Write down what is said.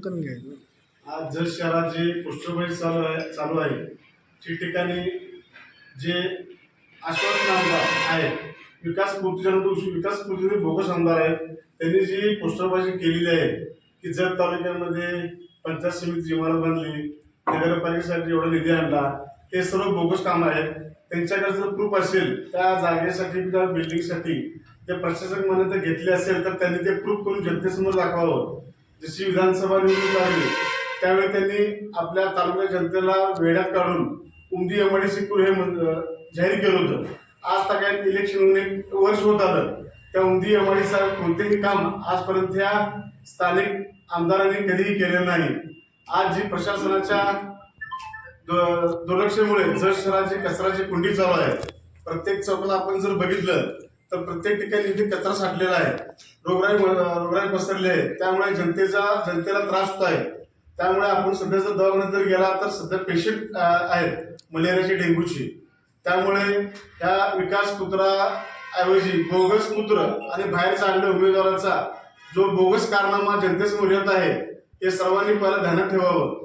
करून घ्यायचं. आज जर शहरात जे पोस्टरबाजी चालू आहे चालू आहे ठिकठिकाणी जे आश्वासन आमदार आहेत विकास पूर्तीच्यानंतर विकास पूर्तीचे बोगस आमदार आहेत त्यांनी जी पोस्टरबाजी केलेली आहे की जत तालुक्यामध्ये पंचायत समितीची इमारत बांधली नगरपालिकेसाठी एवढा निधी आणला हे सर्व बोगस काम आहेत. त्यांच्याकडे जर प्रूफ असेल त्या जागेसाठी त्या बिल्डिंगसाठी ते प्रशासक मान्यता घेतली असेल तर त्यांनी ते प्रूफ करून जनतेसमोर दाखवावं. जशी विधानसभा निवडणूक आली त्यावेळी त्यांनी आपल्या तालुक्या जनतेला वेड्यात काढून उमदी एमआयडीसी हे जाहीर केलं होतं. आज तागायत इलेक्शन होऊन एक वर्ष होत आलं. त्या उमदी एमआयडीचा कोणतेही काम आजपर्यंत या स्थानिक आमदारांनी कधीही केलेलं नाही. आज जी प्रशासनाच्या दु- दुर्लक्षामुळे जर शहराची कचराची कुंडी चालू आहे प्रत्येक चौकाला आपण जर बघितलं तर प्रत्येक ठिकाणी इथे कचरा साठलेला आहे रोगराई रोगराई पसरली आहे त्यामुळे जनतेचा जनतेला त्रास होत आहे. त्यामुळे आपण सध्या जर दवाखान्यात जर गेला तर सध्या पेशंट आहेत मलेरियाची डेंग्यूची. त्यामुळे ह्या विकास ऐवजी बोगस मूत्र आणि बाहेरचा आणलेल्या उमेदवारांचा जो बोगस कारनामा जनतेसमोर येत आहे हे सर्वांनी पहिला ध्यानात ठेवावं.